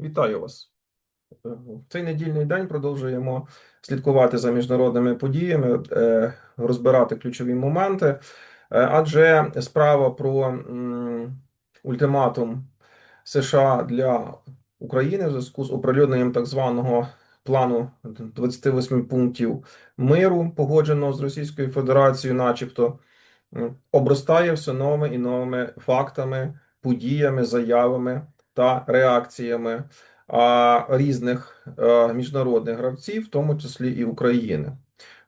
Вітаю вас. Е, В цей недільний день продовжуємо слідкувати за міжнародними подіями, е, розбирати ключові моменти, Е, адже справа про ультиматум США для України в зв'язку з оприлюдненням так званого плану 28 пунктів миру, погодженого з Російською Федерацією, начебто, обростає все новими і новими фактами, подіями, заявами та реакціями різних е, міжнародних гравців, в тому числі і України.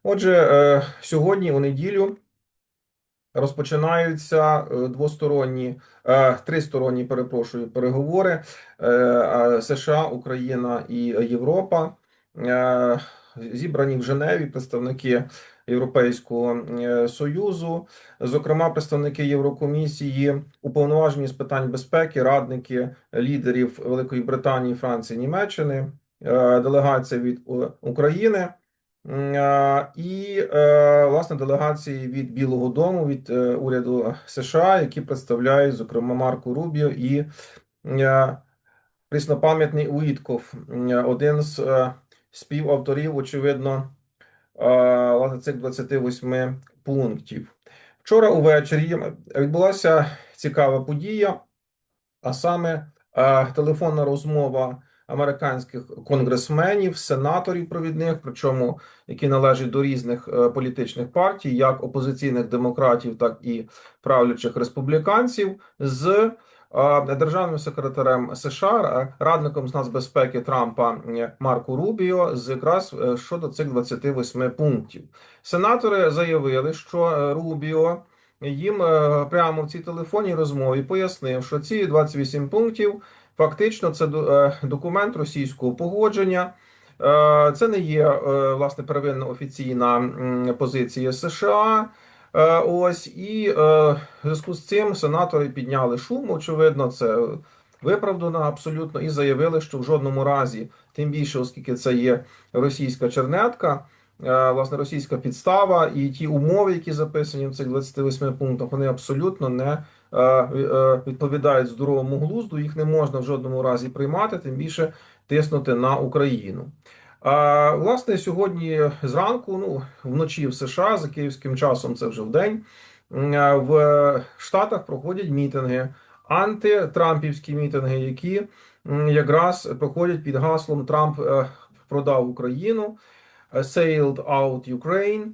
Отже, е, сьогодні у неділю розпочинаються е, двосторонні, тристоронні, перепрошую, переговори США, Україна і Європа. Зібрані в Женеві представники Європейського е, Союзу, зокрема представники Єврокомісії, уповноважені з питань безпеки, радники лідерів Великої Британії, Франції, Німеччини, е, делегація від е, України. І власне делегації від Білого Дому, від уряду США, які представляють, зокрема, Марко Рубіо і преснопам'ятний Уітков, один з співавторів, очевидно, власне, цих 28 пунктів. Вчора увечері відбулася цікава подія, а саме е, телефонна розмова американських конгресменів, сенаторів провідних, причому які належать до різних е, політичних партій, як опозиційних демократів, так і правлячих республіканців, з е, державним секретарем США, е, радником з нацбезпеки Трампа е, Марко Рубіо, з якраз е, щодо цих 28 пунктів. Сенатори заявили, що Рубіо їм прямо в цій телефонній розмові пояснив, що ці 28 пунктів фактично це до- документ російського погодження. Це не є власне первинна офіційна позиція США. Е, Ось і е, в зв'язку з цим сенатори підняли шум. Очевидно, це виправдано абсолютно, і заявили, що в жодному разі, тим більше, оскільки це є російська чернетка, е, власне, російська підстава, і ті умови, які записані в цих 28 пунктах, вони абсолютно не відповідають здоровому глузду. Їх не можна в жодному разі приймати, тим більше тиснути на Україну. Власне, сьогодні зранку, ну вночі в США за київським часом, це вже вдень, м, е, в Штатах проходять мітинги, антитрампівські мітинги, які якраз проходять під гаслом Трамп е, продав Україну, sailed out Ukraine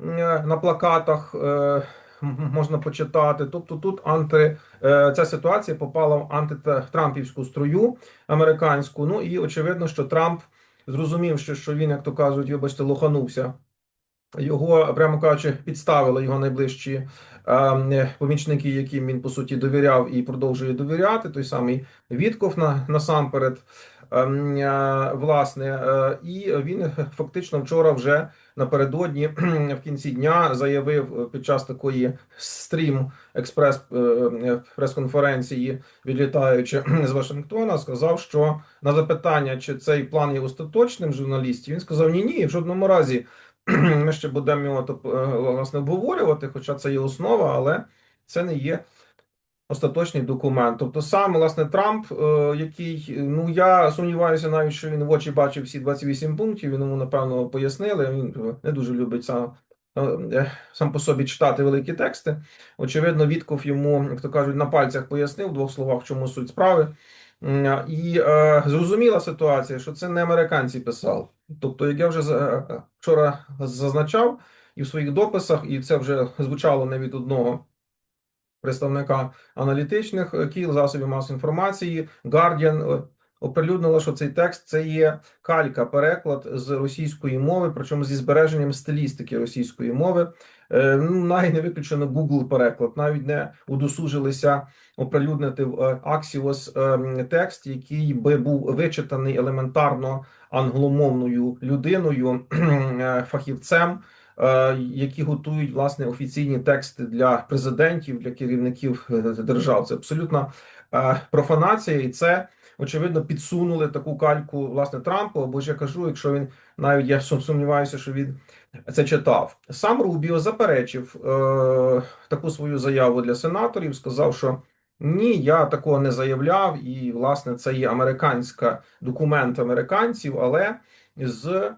е, на плакатах. е, Можна почитати. Тобто тут анти, ця ситуація попала в антитрампівську струю американську. Ну і очевидно, що Трамп зрозумів, що, що він, як то кажуть, вибачте, лоханувся. Його, прямо кажучи, підставили його найближчі е, помічники, яким він по суті довіряв і продовжує довіряти. Той самий Вітков на, насамперед, власне, е, і він фактично вчора вже напередодні в кінці дня заявив під час такої стрім експрес е, е, прес-конференції, відлітаючи з Вашингтона, сказав, що на запитання, чи цей план є остаточним журналістів, він сказав: ні, ні, в жодному разі. Ми ще будемо його е, власне обговорювати, хоча це є основа, але це не є остаточний документ. Тобто сам власне Трамп, е, який ну я сумніваюся, навіть що він в очі бачив всі 28 пунктів. Він йому напевно пояснили. Він не дуже любить сам. е, Сам по собі читати великі тексти. Очевидно, Вітков йому, як то кажуть, на пальцях пояснив в двох словах, в чому суть справи. І е, зрозуміла ситуація, що це не американці писали. Тобто, як я вже е, вчора зазначав і в своїх дописах, і це вже звучало не від одного представника аналітичних е, кіл, засобів масової інформації, Guardian е, оприлюднила, що цей текст це є калька, переклад з російської мови, причому зі збереженням стилістики російської мови. Е, Ну, навіть не виключено Google переклад, навіть не удосужилися оприлюднити в Axios текст, який би був вичитаний елементарно англомовною людиною, фахівцем, які готують власне офіційні тексти для президентів, для керівників е, держав. Це абсолютна е, профанація, і це очевидно підсунули таку кальку власне Трампу. Або ж я кажу, якщо він навіть я сумніваюся, що він це читав. Сам Рубіо заперечив е, таку свою заяву для сенаторів, сказав, що Ні, я такого не заявляв, і власне це є американська документ американців, але з е,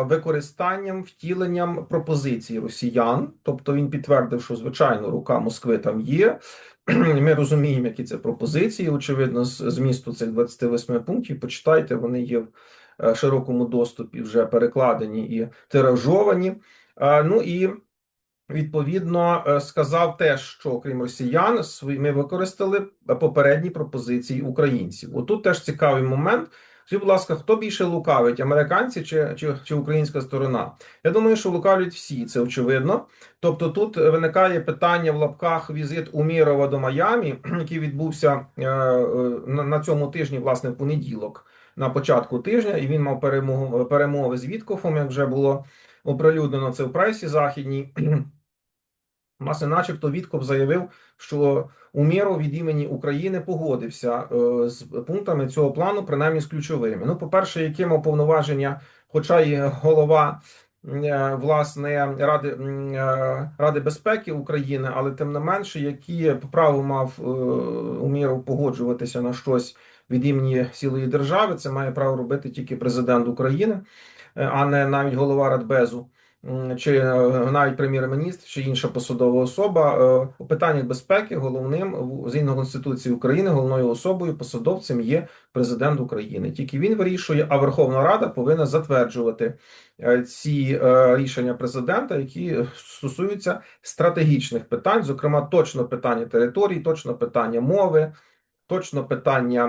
використанням втіленням пропозицій росіян. Тобто він підтвердив, що звичайно рука Москви там є. Ми розуміємо, які це пропозиції. Очевидно, з змісту цих 28 пунктів. Почитайте, вони є в е, широкому доступі, вже перекладені і тиражовані. Е, Ну і відповідно е, сказав теж, що крім росіян, ми використали попередні пропозиції українців. Отут теж цікавий момент. Скажіть, будь ласка, хто більше лукавить, американці чи, чи, чи українська сторона? Я думаю, що лукавлять всі, це очевидно. Тобто тут виникає питання в лапках візит Умірова до Майамі, який відбувся е, е, на, на цьому тижні, власне, в понеділок, на початку тижня, і він мав перемогу, перемови з Віткофом, як вже було оприлюднено це в пресі західній. Власне, начебто, Віткоп заявив, що Умєров від імені України погодився е, з пунктами цього плану, принаймні з ключовими. Ну, по-перше, яке мав повноваження, хоча й голова е, власне Ради е, Ради безпеки України, але тим не менше, які право мав е, Умєров погоджуватися на щось від імені цілої держави, це має право робити тільки президент України, а не навіть голова Радбезу чи е, навіть прем'єр-міністр, чи інша посадова особа е, у питаннях безпеки головним згідно Конституції України головною особою посадовцем є президент України. Тільки він вирішує, а Верховна Рада повинна затверджувати е, ці рішення президента, які стосуються стратегічних питань, зокрема точно питання території, точно питання мови. Точно питання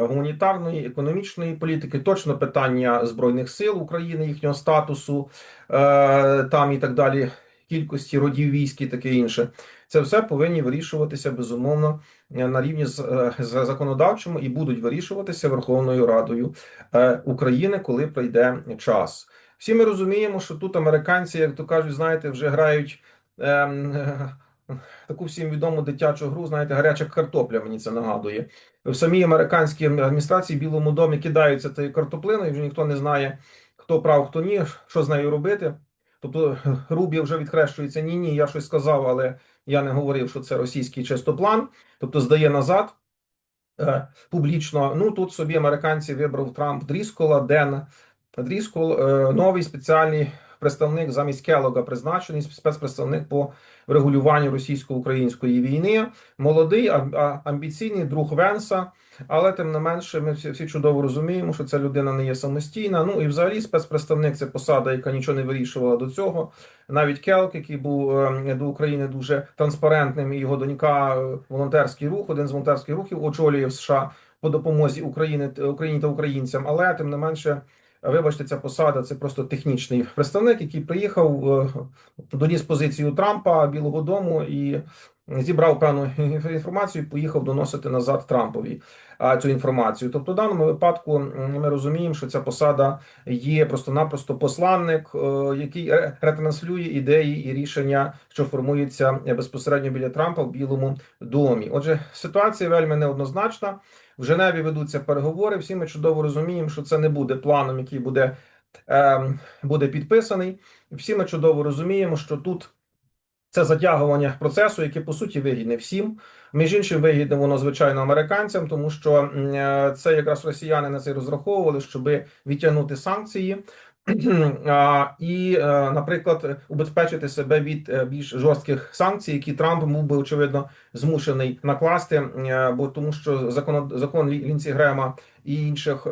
гуманітарної, економічної політики, точно питання збройних сил України, їхнього статусу е, там і так далі, кількості родів військ і таке інше. Це все повинні вирішуватися безумовно на рівні з, е, з законодавчому і будуть вирішуватися Верховною Радою е, України, коли прийде час. Всі ми розуміємо, що тут американці, як то кажуть, знаєте, вже грають. Е, таку всім відому дитячу гру, знаєте, гаряча картопля мені це нагадує. В самій американській адміністрації в Білому домі кидаються цією картоплиною, вже ніхто не знає, хто прав, хто ні, що з нею робити. Тобто Рубі вже відхрещується ні, ні, я щось сказав, але я не говорив, що це російський чистоплан, тобто здає назад е, публічно. Ну тут собі американці вибрав Трамп Дріскола, Ден Дріскол, е, новий спеціальний представник замість Келога призначений спецпредставник по врегулюванню російсько-української війни. Молодий, амбіційний друг Венса. Але тим не менше, ми всі всі чудово розуміємо, що ця людина не є самостійна. Ну і взагалі спецпредставник це посада, яка нічого не вирішувала до цього. Навіть Келк, який був ем, до України дуже транспарентним, і його донька, е, волонтерський рух, один з волонтерських рухів очолює в США по допомозі України Україні та українцям. Але тим не менше, Вибачте, ця посада це просто технічний представник, який приїхав е, доніс позицію Трампа Білого Дому і зібрав певну інформацію. Поїхав доносити назад Трампові цю інформацію. Тобто, в даному випадку ми розуміємо, що ця посада є просто-напросто посланник, е, який ретранслює ідеї і рішення, що формуються безпосередньо біля Трампа в Білому домі. Отже, ситуація вельми неоднозначна. В Женеві ведуться переговори. Всі ми чудово розуміємо, що це не буде планом, який буде, е, буде підписаний. Всі ми чудово розуміємо, що тут. Це затягування процесу, яке по суті вигідне всім. Між іншим, вигідне воно звичайно американцям, тому що е, це якраз росіяни на це розраховували, щоб відтягнути санкції. І, е, наприклад, убезпечити себе від е, більш жорстких санкцій, які Трамп був би очевидно змушений накласти, е, бо тому, що закон закон Лінці Грема і інших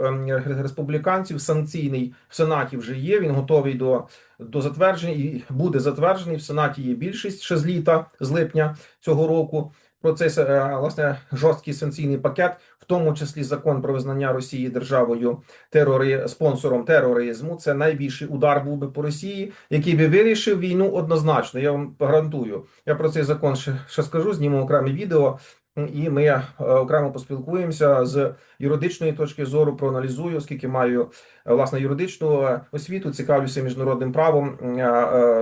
республіканців санкційний в сенаті вже є. Він готовий до до затвердження і буде затверджений в сенаті. Є більшість ще з літа з липня цього року про цей е, власне жорсткий санкційний пакет, в тому числі закон про визнання Росії державою терори спонсором тероризму. Це найбільший удар був би по Росії, який би вирішив війну однозначно. Я вам гарантую. Я про цей закон ще, ще скажу. Зніму окреме відео. І ми е, окремо поспілкуємося з юридичної точки зору, проаналізую, оскільки маю е, власне юридичну освіту, цікавлюся міжнародним правом.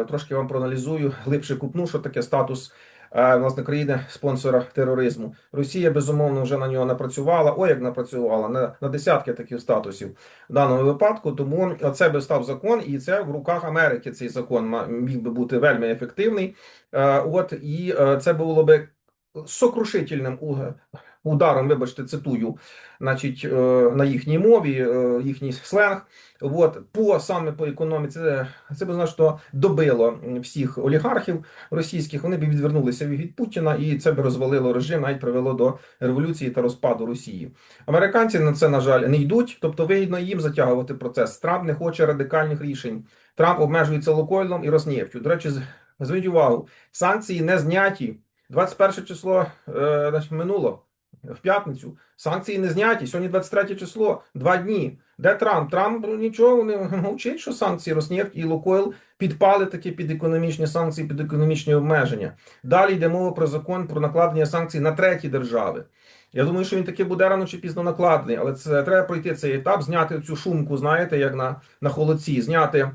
Трошки вам проаналізую глибше купну, що таке статус власне країни спонсора тероризму. Росія безумовно вже на нього напрацювала. О, як напрацювала на на десятки таких статусів в даному випадку. Тому це би став закон, і це в руках Америки. Цей закон міг би бути вельми ефективний. От і це було би сокрушительним у- ударом, вибачте, цитую, значить, е, на їхній мові, е, їхній сленг. От, по саме по економіці, це, це б значно добило всіх олігархів російських. Вони б відвернулися від Путіна, і це б розвалило режим, навіть привело до революції та розпаду Росії. Американці на це, на жаль, не йдуть, тобто вигідно їм затягувати процес. Трамп не хоче радикальних рішень. Трамп обмежується Лукойлом і Роснефтю. До речі, зверніть увагу, санкції не зняті. 21 число е, минуло в п'ятницю. Санкції не зняті. Сьогодні 23 число, два дні. Де Трамп? Трамп ну, нічого не мовчить, що санкції Роснефть і Лукойл підпали таки під економічні санкції, під економічні обмеження. Далі йде мова про закон про накладення санкцій на треті держави. Я думаю, що він таки буде рано чи пізно накладений, але це треба пройти цей етап, зняти цю шумку, знаєте, як на, на холодці, зняти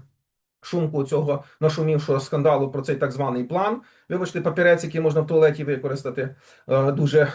шумку цього нашумівшого скандалу про цей так званий план. Вибачте, папірець, який можна в туалеті використати е, дуже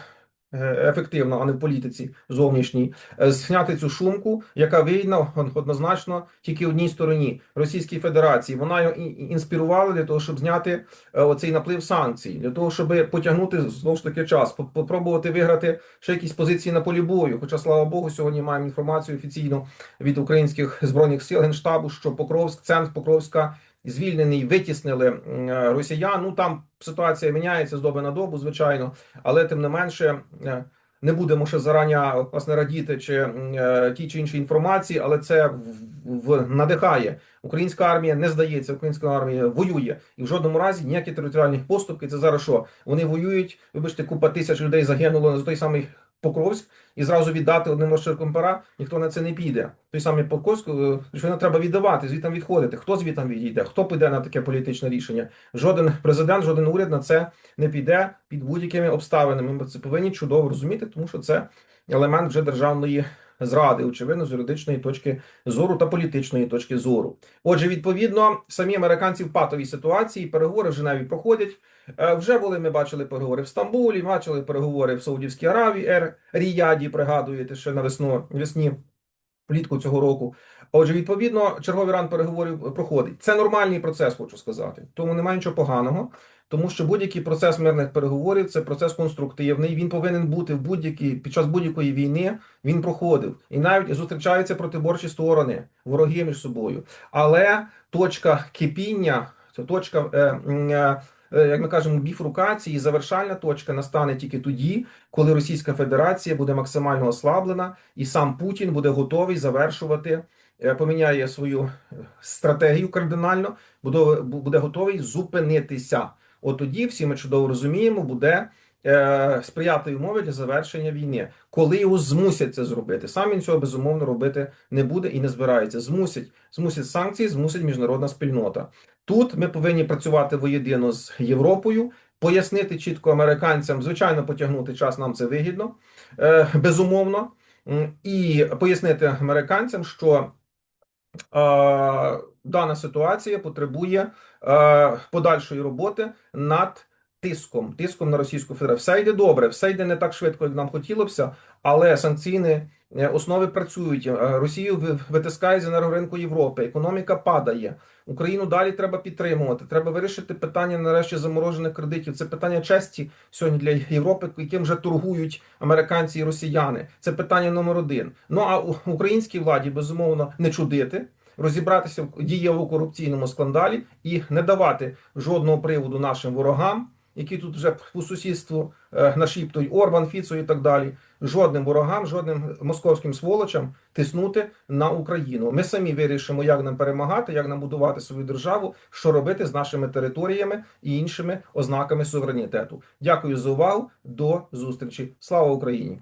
ефективно, а не в політиці зовнішній. Е, Зняти цю шумку, яка вигідна однозначно тільки одній стороні Російській Федерації. Вона його інспірувала для того, щоб зняти е, оцей наплив санкцій, для того, щоб потягнути знову ж таки час, попробувати виграти ще якісь позиції на полі бою. Хоча, слава Богу, сьогодні маємо інформацію офіційно від українських збройних сил генштабу, що Покровськ, центр Покровська звільнений, витіснили е, росіян. Ну там ситуація міняється з доби на добу, звичайно, але тим не менше. е, Не будемо ще зарані власне радіти чи е, ті чи інші інформації, але це в, в надихає. Українська армія не здається, українська армія воює і в жодному разі ніякі територіальні поступки. Це зараз що? Вони воюють. Вибачте, купа тисяч людей загинуло за той самий Покровськ, і зразу віддати одним розчерком пера, ніхто на це не піде. Той самий Покровськ, е, що не треба віддавати, звідти відходити. Хто звідти відійде? Хто піде на таке політичне рішення? Жоден президент, жоден уряд на це не піде під будь-якими обставинами. Ми це повинні чудово розуміти, тому що це елемент вже державної зради, очевидно, з юридичної точки зору та політичної точки зору. Отже, відповідно, самі американці в патовій ситуації переговори в Женеві проходять. Е, Вже були ми бачили переговори в Стамбулі, бачили переговори в Саудівській Аравії, Ріяді, пригадуєте, ще на весну, весні влітку цього року. Отже, відповідно, черговий раунд переговорів проходить. Це нормальний процес, хочу сказати. Тому немає нічого поганого, тому що будь-який процес мирних переговорів це процес конструктивний. Він повинен бути в будь-якій під час будь-якої війни. Він проходив і навіть зустрічаються протиборчі сторони, вороги між собою. Але точка кипіння, це точка. Е, е, е, як ми кажемо, біфрукації, завершальна точка настане тільки тоді, коли Російська Федерація буде максимально ослаблена, і сам Путін буде готовий завершувати, е, поміняє свою е, стратегію кардинально, буде, буде готовий зупинитися. От тоді всі ми чудово розуміємо, буде е, сприятливі умови для завершення війни. Коли його змусять це зробити, сам він цього безумовно робити не буде і не збирається. Змусять, змусять санкції, змусить міжнародна спільнота. Тут ми повинні працювати воєдино з Європою, пояснити чітко американцям, звичайно, потягнути час нам це вигідно, е, безумовно, і пояснити американцям, що е, дана ситуація потребує е, подальшої роботи над тиском, тиском на Російську Федерацію. Все йде добре, все йде не так швидко, як нам хотілося, але санкційні е, основи працюють. Е, Росію витискає з енергоринку Європи, економіка падає. Україну далі треба підтримувати. Треба вирішити питання нарешті заморожених кредитів. Це питання честі сьогодні для Європи, яким вже торгують американці і росіяни. Це питання номер один. Ну а українській владі безумовно не чудити. Розібратися в дієво корупційному скандалі і не давати жодного приводу нашим ворогам, які тут вже по сусідству е, нашіптують Орбан, Фіцо і так далі. Жодним ворогам, жодним московським сволочам тиснути на Україну. Ми самі вирішимо, як нам перемагати, як нам будувати свою державу, що робити з нашими територіями і іншими ознаками суверенітету. Дякую за увагу. До зустрічі. Слава Україні!